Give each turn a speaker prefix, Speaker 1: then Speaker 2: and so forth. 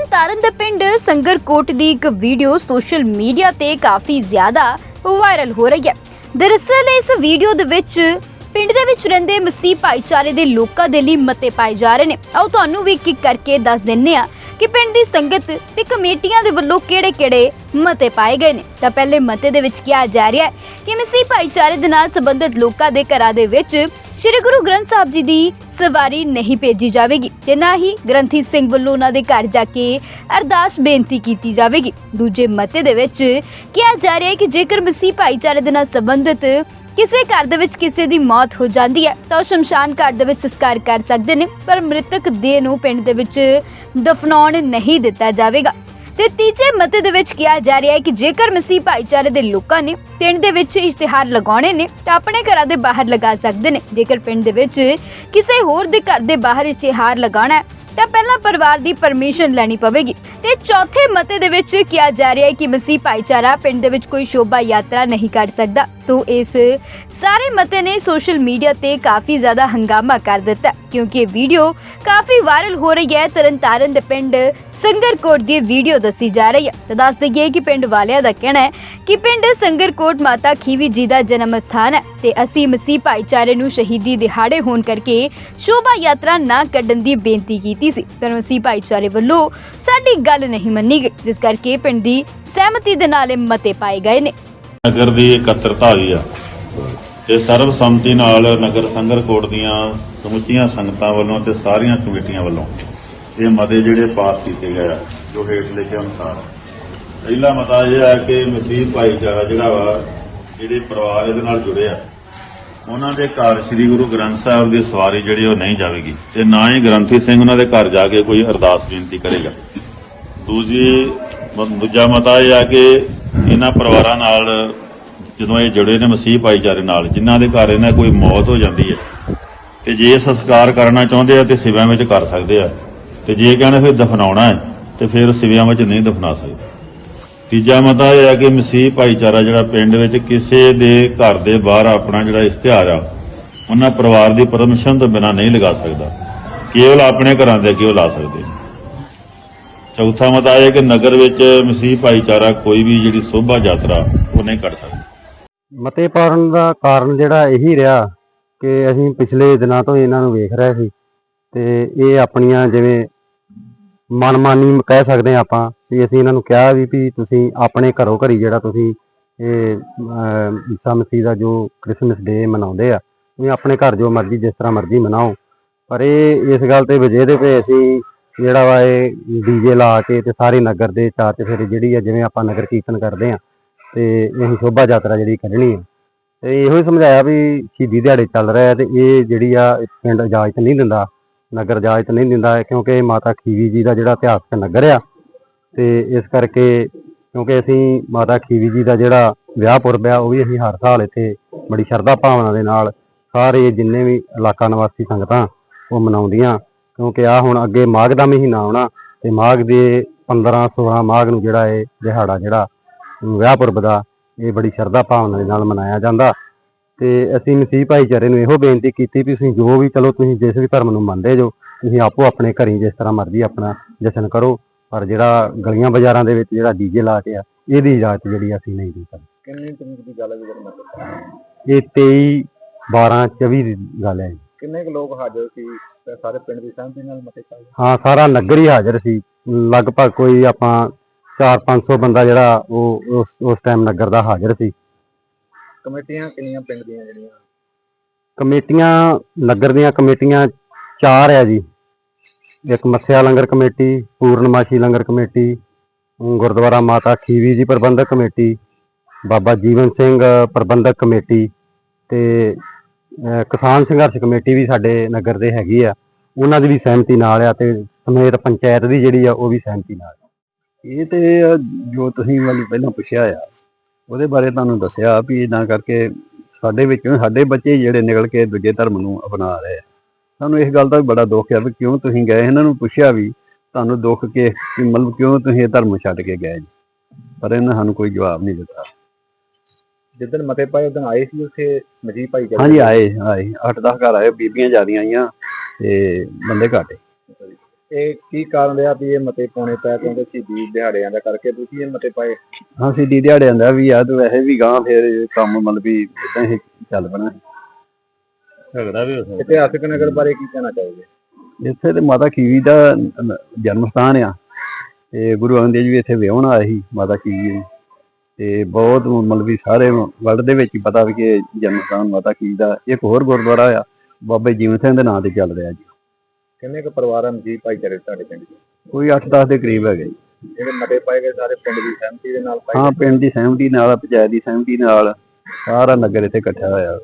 Speaker 1: ਤਰਨਤਾਰਨ ਦੇ ਪਿੰਡ ਸੰਗਰਕੋਟ ਦੀ ਇੱਕ ਵੀਡੀਓ ਸੋਸ਼ਲ ਮੀਡੀਆ ਤੇ ਕਾਫੀ ਜ਼ਿਆਦਾ ਵਾਇਰਲ ਹੋ ਰਹੀ ਹੈ। ਦਰਅਸਲ, ਇਸ ਵੀਡੀਓ ਦੇ ਵਿੱਚ ਪਿੰਡ ਦੇ ਵਿੱਚ ਰਹਿੰਦੇ ਮਸੀਹ ਭਾਈਚਾਰੇ ਦੇ ਲੋਕਾਂ ਦੇ ਲਈ ਮਤੇ ਪਾਏ ਜਾ ਰਹੇ ਨੇ। ਆਓ ਤੁਹਾਨੂੰ ਵੀ ਇੱਕ ਇੱਕ ਕਰਕੇ ਦੱਸ ਦਿੰਨੇ ਆ ਕਿ ਪਿੰਡ ਦੀ ਸੰਗਤ ਤੇ ਕਮੇਟੀਆਂ ਦੇ ਵੱਲੋਂ ਕਿਹੜੇ-ਕਿਹੜੇ ਮਤੇ ਪਾਏ ਗਏ ਨੇ। ਤਾਂ ਪਹਿਲੇ ਮਤੇ ਦੇ ਵਿੱਚ ਕਿਹਾ ਜਾ ਰਿਹਾ ਹੈ ਕਿ ਮਸੀਹ ਭਾਈਚਾਰੇ ਦੇ ਨਾਲ ਸੰਬੰਧਿਤ ਲੋਕਾਂ ਦੇ ਘਰਾਂ ਦੇ ਵਿੱਚ ਸ਼੍ਰੀ ਗੁਰੂ ਗ੍ਰੰਥ ਸਾਹਿਬ ਜੀ ਦੀ ਸਵਾਰੀ ਨਹੀਂ ਭੇਜੀ ਜਾਵੇਗੀ ਤੇ ਨਾ ਹੀ ਗ੍ਰੰਥੀ ਸਿੰਘ ਵੱਲੋਂ ਉਹਨਾਂ ਦੇ ਘਰ ਜਾ ਕੇ ਅਰਦਾਸ ਬੇਨਤੀ ਕੀਤੀ ਜਾਵੇਗੀ। ਦੂਜੇ ਮਤੇ ਦੇ ਵਿੱਚ ਕਿਹਾ ਜਾ ਰਿਹਾ ਹੈ ਕਿ ਜੇਕਰ ਮਸੀਹ ਭਾਈਚਾਰੇ ਦੇ ਨਾਲ ਸੰਬੰਧਿਤ ਕਿਸੇ ਘਰ ਦੇ ਵਿੱਚ ਕਿਸੇ ਦੀ ਮੌਤ ਹੋ ਜਾਂਦੀ ਹੈ, ਤਾਂ ਉਹ ਸ਼ਮਸ਼ਾਨ ਘਾਟ ਦੇ ਵਿੱਚ ਸੰਸਕਾਰ ਕਰ ਸਕਦੇ ਨੇ, ਪਰ ਮ੍ਰਿਤਕ ਦੇਹ ਨੂੰ ਪਿੰਡ ਦੇ ਵਿੱਚ ਦਫਨਾਉਣ ਨਹੀਂ ਦਿੱਤਾ ਜਾਵੇਗਾ। ਤੇ ਤੀਜੇ ਮਤੇ ਦੇ ਵਿੱਚ ਕਿਹਾ ਜਾ ਰਿਹਾ ਹੈ ਕਿ ਜੇਕਰ ਮਸੀਹ ਭਾਈਚਾਰੇ ਦੇ ਲੋਕਾਂ ਨੇ ਪਿੰਡ ਦੇ ਵਿੱਚ ਇਸ਼ਤਿਹਾਰ ਲਗਾਉਣੇ ਨੇ ਤਾਂ ਆਪਣੇ ਘਰਾਂ ਦੇ ਬਾਹਰ ਲਗਾ ਸਕਦੇ ਨੇ। ਜੇਕਰ ਪਿੰਡ ਦੇ ਵਿੱਚ ਕਿਸੇ ਹੋਰ ਦੇ ਘਰ ਦੇ ਬਾਹਰ ਇਸ਼ਤਿਹਾਰ ਲਗਾਉਣਾ ਹੈ ਤਾਂ ਪਹਿਲਾਂ ਪਰਿਵਾਰ ਦੀ ਪਰਮਿਸ਼ਨ ਲੈਣੀ ਪਵੇਗੀ। ਤੇ ਚੌਥੇ ਮਤੇ ਦੇ ਵਿੱਚ ਕਿਹਾ ਜਾ ਰਿਹਾ ਹੈ ਕਿ ਮਸੀਹ ਭਾਈਚਾਰਾ ਪਿੰਡ ਦੇ ਵਿੱਚ ਕੋਈ ਸ਼ੋਭਾ ਯਾਤਰਾ ਨਹੀਂ ਕਰ ਸਕਦਾ। ਸੋ ਇਸ ਸਾਰੇ ਮਤੇ ਨੇ ਸੋਸ਼ਲ ਮੀਡੀਆ ਤੇ ਕਾਫੀ ਜ਼ਿਆਦਾ ਹੰਗਾਮਾ ਕਰ ਦਿੱਤਾ ਕਿਉਂਕਿ ਇਹ ਵੀਡੀਓ ਕਾਫੀ ਵਾਇਰਲ ਹੋ ਰਹੀ ਹੈ। ਤਰਨਤਾਰਨ ਦੇ ਪਿੰਡ ਸੰਗਰਕੋਟ ਦੀ ਵੀਡੀਓ ਦੱਸੀ ਜਾ ਰਹੀ ਹੈ। ਤਾਂ ਦੱਸ ਦਈਏ ਕਿ ਪਿੰਡ ਵਾਲਿਆਂ ਦਾ ਕਹਿਣਾ ਹੈ ਕਿ ਪਿੰਡ ਸੰਗਰਕੋਟ ਮਾਤਾ ਖੀਵੀ ਜੀ ਦਾ ਜਨਮ ਸਥਾਨ ਹੈ ਤੇ ਅਸੀਂ ਮਸੀਹ ਭਾਈਚਾਰੇ ਨੂੰ ਸ਼ਹੀਦੀ ਦਿਹਾੜੇ ਹੋਣ ਕਰਕੇ ਸ਼ੋਭਾ ਯਾਤਰਾ ਨਾ ਕੱਢਣ ਦੀ ਬੇਨਤੀ ਕੀਤੀ ਸੀ, ਪਰ ਮਸੀਹ ਭਾਈਚਾਰੇ ਵੱਲੋਂ ਸਾਡੀ ਗੱਲ ਨਹੀਂ ਮੰਨੀ ਗਈ, ਜਿਸ ਕਰਕੇ ਪਿੰਡ ਦੀ ਸਹਿਮਤੀ ਦੇ ਨਾਲ ਇਹ ਮਤੇ ਪਾਏ ਗਏ ਨੇ।
Speaker 2: ਨਗਰ ਦੀ ਇਕੱਤਰਤਾ ਹੋਈ ਆ। ਤੇ ਸਰਬਸੰਮਤੀ ਨਾਲ ਨਗਰ ਸੰਗਰ ਕੋਟ ਦੀਆਂ ਸਮੁੱਚੀਆਂ ਸੰਗਤਾਂ ਵੱਲੋਂ ਤੇ ਸਾਰੀਆਂ ਕਮੇਟੀਆਂ ਵੱਲੋਂ ਇਹ ਮਤੇ ਜਿਹੜੇ ਪਾਸ ਕੀਤੇ ਗਏ ਆ, ਜੋ ਹੇਠ ਲਿਖੇ ਅਨੁਸਾਰ। ਪਹਿਲਾ ਮਤਾ ਇਹ ਆ ਕਿ ਮਸੀਹ ਭਾਈਚਾਰਾ ਜਿਹੜਾ ਵਾ, ਜਿਹੜੇ ਪਰਿਵਾਰ ਇਹਦੇ ਨਾਲ ਜੁੜੇ ਆ ਉਹਨਾਂ ਦੇ ਘਰ ਸ੍ਰੀ ਗੁਰੂ ਗ੍ਰੰਥ ਸਾਹਿਬ ਦੀ ਸਵਾਰੀ ਜਿਹੜੀ ਉਹ ਨਹੀਂ ਜਾਵੇਗੀ ਤੇ ਨਾ ਹੀ ਗ੍ਰੰਥੀ ਸਿੰਘ ਉਹਨਾਂ ਦੇ ਘਰ ਜਾ ਕੇ ਕੋਈ ਅਰਦਾਸ ਬੇਨਤੀ ਕਰੇਗਾ। ਦੂਜੀ ਦੂਜਾ ਮਤਾ ਇਹ ਆ ਕਿ ਇਹਨਾਂ ਪਰਿਵਾਰਾਂ ਨਾਲ ਜਦੋਂ ਇਹ ਜੁੜੇ ਨੇ ਮਸੀਹ ਭਾਈਚਾਰੇ ਨਾਲ, ਜਿਨ੍ਹਾਂ ਦੇ ਘਰ ਇਹਨਾਂ ਕੋਈ ਮੌਤ ਹੋ ਜਾਂਦੀ ਹੈ, ਤੇ ਜੇ ਸੰਸਕਾਰ ਕਰਨਾ ਚਾਹੁੰਦੇ ਆ ਤੇ ਸਿਵਿਆਂ ਵਿੱਚ ਕਰ ਸਕਦੇ ਆ। ਤੇ ਜੇ ਕਹਿੰਦੇ ਫਿਰ ਦਫਨਾਉਣਾ ਹੈ, ਤੇ ਫਿਰ ਸਿਵਿਆਂ ਵਿੱਚ ਨਹੀਂ ਦਫਨਾ ਸਕਦੇ। ਤੀਜਾ ਮਤਾ ਇਹ ਹੈ ਕਿ ਮਸੀਹ ਭਾਈਚਾਰਾ ਜਿਹੜਾ ਪਿੰਡ ਵਿੱਚ ਕਿਸੇ ਦੇ ਘਰ ਦੇ ਬਾਹਰ ਆਪਣਾ ਜਿਹੜਾ ਇਸ਼ਤਿਹਾਰ ਆ, ਉਹਨਾਂ ਪਰਿਵਾਰ ਦੀ ਪਰਮਿਸ਼ਨ ਤੋਂ ਬਿਨਾਂ ਨਹੀਂ ਲਗਾ ਸਕਦਾ। ਕੇਵਲ ਆਪਣੇ ਘਰਾਂ ਦੇ ਅੱਗੇ ਲਾ ਸਕਦੇ ਚੌਥਾ ਮਤਾ ਇਹ ਕਿ ਨਗਰ ਵਿੱਚ ਮਸੀਹ ਭਾਈਚਾਰਾ ਕੋਈ ਵੀ ਜਿਹੜੀ ਸੋਭਾ ਯਾਤਰਾ, ਉਹ ਨਹੀਂ ਕਰ ਸਕਦਾ।
Speaker 3: ਮਤੇ ਪਾਉਣ ਦਾ ਕਾਰਨ ਜਿਹੜਾ ਇਹੀ ਰਿਹਾ ਕਿ ਅਸੀਂ ਪਿਛਲੇ ਦਿਨਾਂ ਤੋਂ ਇਹਨਾਂ ਨੂੰ ਵੇਖ ਰਹੇ ਸੀ ਤੇ ਇਹ ਆਪਣੀਆਂ ਜਿਵੇਂ ਮਨਮਾਨੀ ਕਹਿ ਸਕਦੇ ਹਾਂ ਆਪਾਂ ਵੀ ਅਸੀਂ ਇਹਨਾਂ ਨੂੰ ਕਿਹਾ ਵੀ ਵੀ ਤੁਸੀਂ ਆਪਣੇ ਘਰੋਂ ਘਰੀ ਜਿਹੜਾ ਤੁਸੀਂ ਇਹ ਈਸਾ ਮਸੀਹ ਦਾ ਜੋ ਕ੍ਰਿਸਮਸ ਡੇ ਮਨਾਉਂਦੇ ਆ, ਤੁਸੀਂ ਆਪਣੇ ਘਰ ਜੋ ਮਰਜ਼ੀ, ਜਿਸ ਤਰ੍ਹਾਂ ਮਰਜ਼ੀ ਮਨਾਓ। ਪਰ ਇਹ, ਇਸ ਗੱਲ ਤੇ ਵਜੇ ਦੇ ਪਏ ਅਸੀਂ ਜਿਹੜਾ ਵਾ ਇਹ ਡੀਜੇ ਲਾ ਕੇ ਤੇ ਸਾਰੇ ਨਗਰ ਦੇ ਚਾਰ ਚਫੇਰੇ ਜਿਹੜੀ ਆ, ਜਿਵੇਂ ਆਪਾਂ ਨਗਰ ਕੀਰਤਨ ਕਰਦੇ ਆ, ਤੇ ਅਸੀਂ ਸ਼ੋਭਾ ਯਾਤਰਾ ਜਿਹੜੀ ਕੱਢਣੀ ਆ। ਤੇ ਇਹੋ ਹੀ ਸਮਝਾਇਆ ਵੀ ਸ਼ਹੀਦੀ ਦਿਹਾੜੇ ਚੱਲ ਰਿਹਾ ਤੇ ਇਹ ਜਿਹੜੀ ਆ ਪਿੰਡ ਇਜਾਜ਼ਤ ਨਹੀਂ ਦਿੰਦਾ, ਨਗਰ ਇਜਾਜ਼ਤ ਨਹੀਂ ਦਿੰਦਾ, ਕਿਉਂਕਿ ਮਾਤਾ ਖੀਵੀ ਜੀ ਦਾ ਜਿਹੜਾ ਇਤਿਹਾਸਕ ਨਗਰ ਆ ਤੇ ਇਸ ਕਰਕੇ ਕਿਉਂਕਿ ਅਸੀਂ ਮਾਤਾ ਖੀਵੀ ਜੀ ਦਾ ਜਿਹੜਾ ਵਿਆਹ ਪੁਰਬ ਆ, ਉਹ ਵੀ ਅਸੀਂ ਹਰ ਸਾਲ ਇੱਥੇ ਬੜੀ ਸ਼ਰਧਾ ਭਾਵਨਾ ਦੇ ਨਾਲ ਸਾਰੇ ਜਿੰਨੇ ਵੀ ਇਲਾਕਾ ਨਿਵਾਸੀ ਸੰਗਤਾਂ ਉਹ ਮਨਾਉਂਦੀਆਂ, ਕਿਉਂਕਿ ਆ ਹੁਣ ਅੱਗੇ ਮਾਘ ਦਾ ਮਹੀਨਾ ਆਉਣਾ ਤੇ ਮਾਘ ਦੇ 15 16 ਮਾਘ ਨੂੰ ਜਿਹੜਾ ਇਹ ਦਿਹਾੜਾ ਜਿਹੜਾ ਵਿਆਹ ਪੁਰਬ ਦਾ, ਇਹ ਬੜੀ ਸ਼ਰਧਾ ਭਾਵਨਾ ਦੇ ਨਾਲ ਮਨਾਇਆ ਜਾਂਦਾ। ਤੇ ਅਸੀਂ ਮਸੀਹ ਭਾਈਚਾਰੇ ਨੂੰ ਇਹੋ ਬੇਨਤੀ ਕੀਤੀ ਵੀ ਤੁਸੀਂ ਜੋ ਵੀ ਚਲੋ ਤੁਸੀਂ ਜਿਸ ਵੀ ਧਰਮ ਨੂੰ ਮੰਨਦੇ ਜੋ, ਤੁਸੀਂ ਆਪੋ ਆਪਣੇ ਘਰੀ ਜਿਸ ਤਰ੍ਹਾਂ ਮਰਜ਼ੀ ਆਪਣਾ ਜਸ਼ਨ ਕਰੋ। ਪਰ ਜਿਹੜਾ ਗਲੀਆਂ ਬਾਜ਼ਾਰਾਂ ਦੇ ਵਿੱਚ ਜਿਹੜਾ ਡੀਜੇ ਲਾ ਕੇ ਆ ਇਹਦੀ ਇਜਾਜ਼ਤ ਜਿਹੜੀ ਅਸੀਂ ਨਹੀਂ ਦੇ ਸਕਦੇ।
Speaker 4: ਕਿੰਨੀ ਤਰੀਕ ਦੀ ਗੱਲ ਹੈ ਜਦੋਂ ਮਤਲਬ?
Speaker 3: ਇਹ 23 12 24 ਦੀ ਗੱਲ ਹੈ ਜੀ।
Speaker 4: ਕਿੰਨੇ ਕੁ ਲੋਕ ਹਾਜ਼ਰ ਸੀ? ਸਾਰੇ ਪਿੰਡ ਦੀ ਸਹਿਮਤੀ ਨਾਲ ਮਤੇ ਪਾਏ
Speaker 3: ਹਾਂ ਸਾਰਾ ਨਗਰ ਹੀ ਹਾਜ਼ਰ ਸੀ। ਲਗਭਗ ਕੋਈ ਆਪਾਂ 4-500 ਬੰਦਾ ਜਿਹੜਾ ਉਹ ਉਸ ਉਸ ਟਾਈਮ ਨਗਰ ਦਾ ਹਾਜ਼ਰ ਸੀ।
Speaker 4: ਕਮੇਟੀਆਂ ਕਿੰਨੀਆਂ ਪਿੰਡ ਦੀਆਂ ਜਿਹੜੀਆਂ?
Speaker 3: ਕਮੇਟੀਆਂ ਨਗਰ ਦੀਆਂ ਕਮੇਟੀਆਂ ਚਾਰ ਆ ਜੀ। ਇੱਕ ਮੱਸਿਆ ਲੰਗਰ ਕਮੇਟੀ, ਪੂਰਨਮਾਸ਼ੀ ਲੰਗਰ ਕਮੇਟੀ, ਗੁਰਦੁਆਰਾ ਮਾਤਾ ਖੀਵੀ ਜੀ ਪ੍ਰਬੰਧਕ ਕਮੇਟੀ, ਬਾਬਾ ਜੀਵਨ ਸਿੰਘ ਪ੍ਰਬੰਧਕ ਕਮੇਟੀ ਤੇ ਕਿਸਾਨ ਸੰਘਰਸ਼ ਕਮੇਟੀ ਵੀ ਸਾਡੇ ਨਗਰ ਦੇ ਹੈਗੀ ਆ। ਉਹਨਾਂ ਦੀ ਵੀ ਸਹਿਮਤੀ ਨਾਲ ਆ ਤੇ ਸਮੇਤ ਪੰਚਾਇਤ ਦੀ ਜਿਹੜੀ ਆ ਉਹ ਵੀ ਸਹਿਮਤੀ ਨਾਲ
Speaker 5: ਇਹ ਤੇ ਜੋ ਤੁਸੀਂ ਮੈਨੂੰ ਪਹਿਲਾਂ ਪੁੱਛਿਆ ਆ, ਉਹਦੇ ਬਾਰੇ ਤੁਹਾਨੂੰ ਦੱਸਿਆ ਵੀ ਇਦਾਂ ਕਰਕੇ ਸਾਡੇ ਵਿੱਚੋਂ ਸਾਡੇ ਬੱਚੇ ਜਿਹੜੇ ਨਿਕਲ ਕੇ ਦੂਜੇ ਧਰਮ ਨੂੰ ਅਪਣਾ ਰਹੇ ਆ। ਸਾਨੂੰ ਇਸ ਗੱਲ ਦਾ ਵੀ ਬੜਾ ਦੁੱਖ ਆ ਵੀ ਕਿਉਂ ਤੁਸੀਂ ਗਏ ਇਹਨਾਂ ਨੂੰ ਪੁੱਛਿਆ ਵੀ ਤੁਹਾਨੂੰ ਦੁੱਖ ਕੇ ਕਿ ਮਤਲਬ ਕਿਉਂ ਤੁਸੀਂ ਇਹ ਧਰਮ ਛੱਡ ਕੇ ਗਏ ਜੀ? ਪਰ ਇਹਨਾਂ ਸਾਨੂੰ ਕੋਈ ਜਵਾਬ ਨਹੀਂ ਦਿੱਤਾ।
Speaker 4: ਜਿੱਦਣ ਮਤੇ ਪਾਏ ਉਦੋਂ ਆਏ ਸੀ ਉੱਥੇ ਮਜੀਦ ਭਾਈ ਜੀ
Speaker 5: ਹਾਂਜੀ ਆਏ ਆਏ। 8-10 ਘਰ ਆਏ ਬੀਬੀਆਂ ਜਿਆਦੀਆਂ ਆਈਆਂ ਤੇ ਬੰਦੇ ਘਾਟੇ
Speaker 4: ਇਹ ਕੀ ਕਾਰਨ ਰਿਹਾ ਵੀ ਇਹ ਮਤੇ ਪਾਉਣੇ ਪਏ ਕਿਉਂਕਿ ਸ਼ਹੀਦੀ ਦਿਹਾੜਿਆਂ ਦਾ ਕਰਕੇ ਤੁਸੀਂ ਇਹ ਮਤੇ ਪਾਏ?
Speaker 5: ਹਾਂ ਸਿੱਧੀ ਦਿਹਾੜਿਆਂ ਦਾ ਵੀ ਆ ਤੇ ਵੈਸੇ ਵੀ ਗਾਂ ਫਿਰ ਕੰਮ ਮਤਲਬ ਵੀ ਇਦਾਂ ਹੀ ਚੱਲ ਪਣਾ।
Speaker 2: ਝਗੜਾ ਵੀ ਹੋ ਸਕਦਾ।
Speaker 4: ਇਤਿਹਾਸਕ ਨਗਰ ਬਾਰੇ ਕੀ ਕਹਿਣਾ ਚਾਹੋਗੇ?
Speaker 5: ਇੱਥੇ ਤੇ ਮਾਤਾ ਖੀਵੀ ਦਾ ਨ- ਜਨਮ ਸਥਾਨ ਆ। ਤੇ ਗੁਰੂ ਅੰਗਦ ਦੇਵ ਜੀ ਵੀ ਇੱਥੇ ਵਿਆਹਣ ਆਏ ਸੀ ਮਾਤਾ ਖੀਵੀ ਦੇ ਤੇ ਬਹੁਤ ਮਤਲਬ ਵੀ ਸਾਰੇ ਵਰਲਡ ਦੇ ਵਿੱਚ ਪਤਾ ਵੀ ਕਿ ਜਨਮ ਸਥਾਨ ਮਾਤਾ ਖੀਵੀ ਦਾ। ਇੱਕ ਹੋਰ ਗੁਰਦੁਆਰਾ ਆ ਬਾਬੇ ਜੀਵਨ ਸਿੰਘ ਦੇ ਨਾਂ ਤੇ ਚੱਲ ਰਿਹਾ ਜੀ।
Speaker 4: ਕਿੰਨੇ ਕੁ ਪਰਿਵਾਰ ਹਨ ਜੀ ਭਾਈਚਾਰੇ ਤੁਹਾਡੇ ਪਿੰਡ ਦੇ?
Speaker 5: ਕੋਈ 8-10 ਦੇ ਕਰੀਬ ਹੈਗੇ ਜੀ।
Speaker 4: ਜਿਹੜੇ ਮਤੇ ਪਾਏ ਗਏ ਸਾਰੇ ਪਿੰਡ ਦੀ ਸਹਿਮਤੀ ਦੇ ਨਾਲ ਪਾਏ
Speaker 5: ਹਾਂ ਪਿੰਡ ਦੀ ਸਹਿਮਤੀ ਨਾਲ ਪੰਚਾਇਤ ਦੀ ਸਹਿਮਤੀ ਨਾਲ ਸਾਰਾ ਨਗਰ ਇੱਥੇ ਇਕੱਠਾ ਹੋਇਆ।